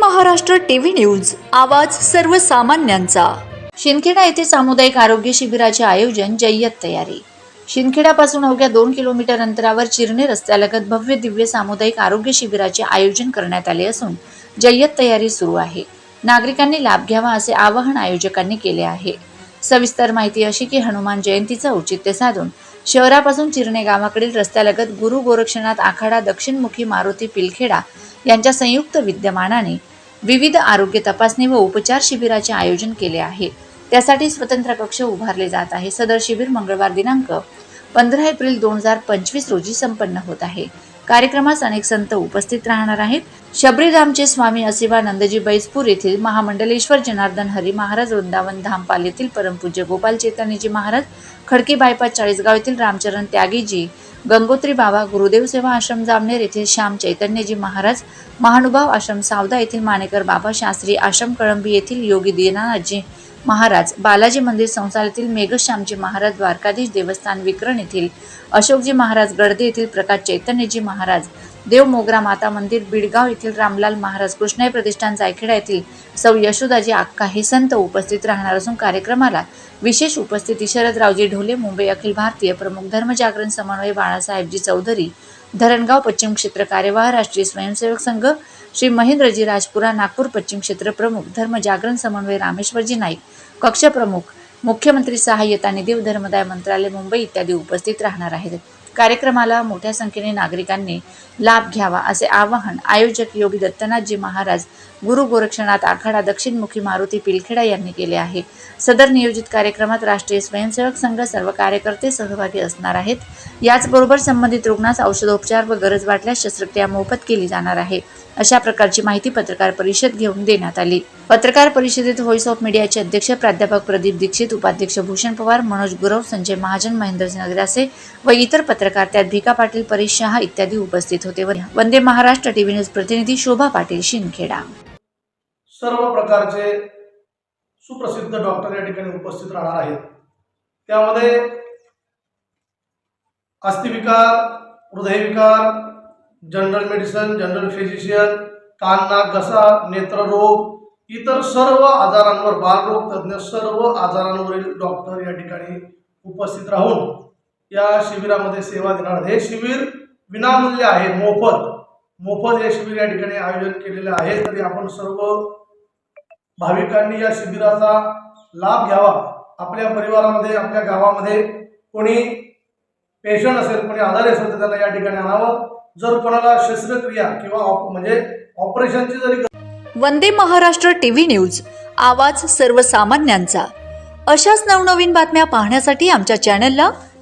Maharashtra TV news आवाज सर्वसामान्यांचा. शिंदखेडा येथे सामुदायिक आरोग्य शिबिराचे आयोजन जय्यत तयारी. शिंदखेडापासून अवघ्या दोन किलोमीटर अंतरावर चिरणे रस्त्यालगत भव्य दिव्य सामुदायिक आरोग्य शिबिराचे आयोजन करण्यात आले असून जय्यत तयारी सुरू आहे. नागरिकांनी लाभ घ्यावा असे आवाहन आयोजकांनी केले आहे. सविस्तर माहिती अशी की हनुमान जयंतीचं औचित्य साधून शहरापासून चिरणे गावाकडील रस्त्यालगत गुरु गोरक्षनाथ आखाडा दक्षिणमुखी मारुती पिलखेडा यांच्या संयुक्त विद्यमानाने विविध आरोग्य तपासणी व उपचार शिबिराचे आयोजन केले आहे. त्यासाठी स्वतंत्र कक्ष उभारले जात आहे. सदर शिबिर मंगळवार दिनांक पंधरा एप्रिल दोन हजार पंचवीस रोजी संपन्न होत आहे. कार्यक्रमास अनेक संत उपस्थित राहणार आहेत. शबरीरामचे स्वामी असिवा नंदजी बैसपूर येथील महामंडलेश्वर जनार्दन हरी महाराज वृंदावन धामपाल येथील परमपूज्य गोपाल चैतन्यजी महाराज खडकी बायपास चाळीसगाव येथील रामचरण त्यागीजी गंगोत्री बाबा गुरुदेव सेवा आश्रम जामनेर येथील श्याम चैतन्यजी महाराज महानुभाव आश्रम सावदा येथील मानेकर बाबा शास्त्री आश्रम कळंबी येथील योगी दीनानाथजी महाराज बालाजी मंदिर संसार येथील मेघश्यामजी महाराज द्वारकाधीश देवस्थान विक्रण येथील अशोकजी महाराज गडदे येथील प्रकाश चैतन्यजी महाराज देव मोगरा माता मंदिर बिडगाव येथील रामलाल महाराज कृष्णाई प्रतिष्ठान जायखेडा येथील सौ यशोदाजी आक्का हे संत उपस्थित राहणार असून कार्यक्रमाला विशेष उपस्थिती शरदरावजी ढोले मुंबई अखिल भारतीय प्रमुख धर्मजागरण समन्वय बाळासाहेबजी चौधरी धरणगाव पश्चिम क्षेत्र कार्यवाह राष्ट्रीय स्वयंसेवक संघ श्री महेंद्रजी राजपुरा नागपूर पश्चिम क्षेत्र प्रमुख धर्मजागरण समन्वय रामेश्वरजी नाईक कक्ष प्रमुख मुख्यमंत्री सहाय्यता निधी धर्मदाय मंत्रालय मुंबई इत्यादी उपस्थित राहणार आहेत. कार्यक्रमाला मोठ्या संख्येने नागरिकांनी लाभ घ्यावा असे आवाहन आयोजक योगी दत्तनाथजी महाराज गुरु गोरक्षनाथ आखाडा दक्षिणमुखी मारुती पिलखेडा यांनी केले आहे. सदर नियोजित कार्यक्रमात राष्ट्रीय स्वयंसेवक संघ सर्व कार्यकर्ते सहभागी असणार आहेत. याचबरोबर संबंधित रुग्णास औषधोपचार व गरज वाटल्यास शस्त्रक्रिया मोफत केली जाणार आहे अशा प्रकारची माहिती पत्रकार परिषद घेऊन देण्यात आली. पत्रकार परिषदेत व्हॉइस ऑफ मीडियाचे अध्यक्ष प्राध्यापक प्रदीप दीक्षित उपाध्यक्ष भूषण पवार मनोज गुरव संजय महाजन महेंद्रसिंह अग्रासे व इतर पत्र पत्रकार त्यात भिका पाटील परेश शहा इत्यादी उपस्थित होते. वंदे महाराष्ट्र टीव्ही न्यूज प्रतिनिधी शोभा पाटील शिंदखेडा. सर्व प्रकारचे सुप्रसिद्ध डॉक्टर या ठिकाणी उपस्थित राहणार आहेत. त्यामध्ये अस्थिविकार हृदयविकार जनरल मेडिसिन जनरल फिजिशियन कान नाक घसा नेत्ररोग इतर सर्व आजारांवर बालरोग तज्ज्ञ सर्व आजारांवरील डॉक्टर या ठिकाणी उपस्थित राहून या शिबिरामध्ये सेवा देणार हे शिबिर विनामूल्य आहे. मोफत. मोफत हे शिबिर या ठिकाणी आयोजन केलेले आहे. तरी आपण सर्व भाविकांनी या शिबिराचा लाभ घ्यावा. आपल्या परिवारामध्ये आपल्या गावामध्ये कोणी पेशंट असेल कोणी आजारी असेल तर त्यांना या ठिकाणी आणावं. जर कोणाला शस्त्रक्रिया किंवा ऑप- म्हणजे ऑपरेशनची जरी वंदे महाराष्ट्र टीव्ही न्यूज. आवाज सर्वसामान्यांचा. अशाच नवनवीन बातम्या पाहण्यासाठी आमच्या चॅनलला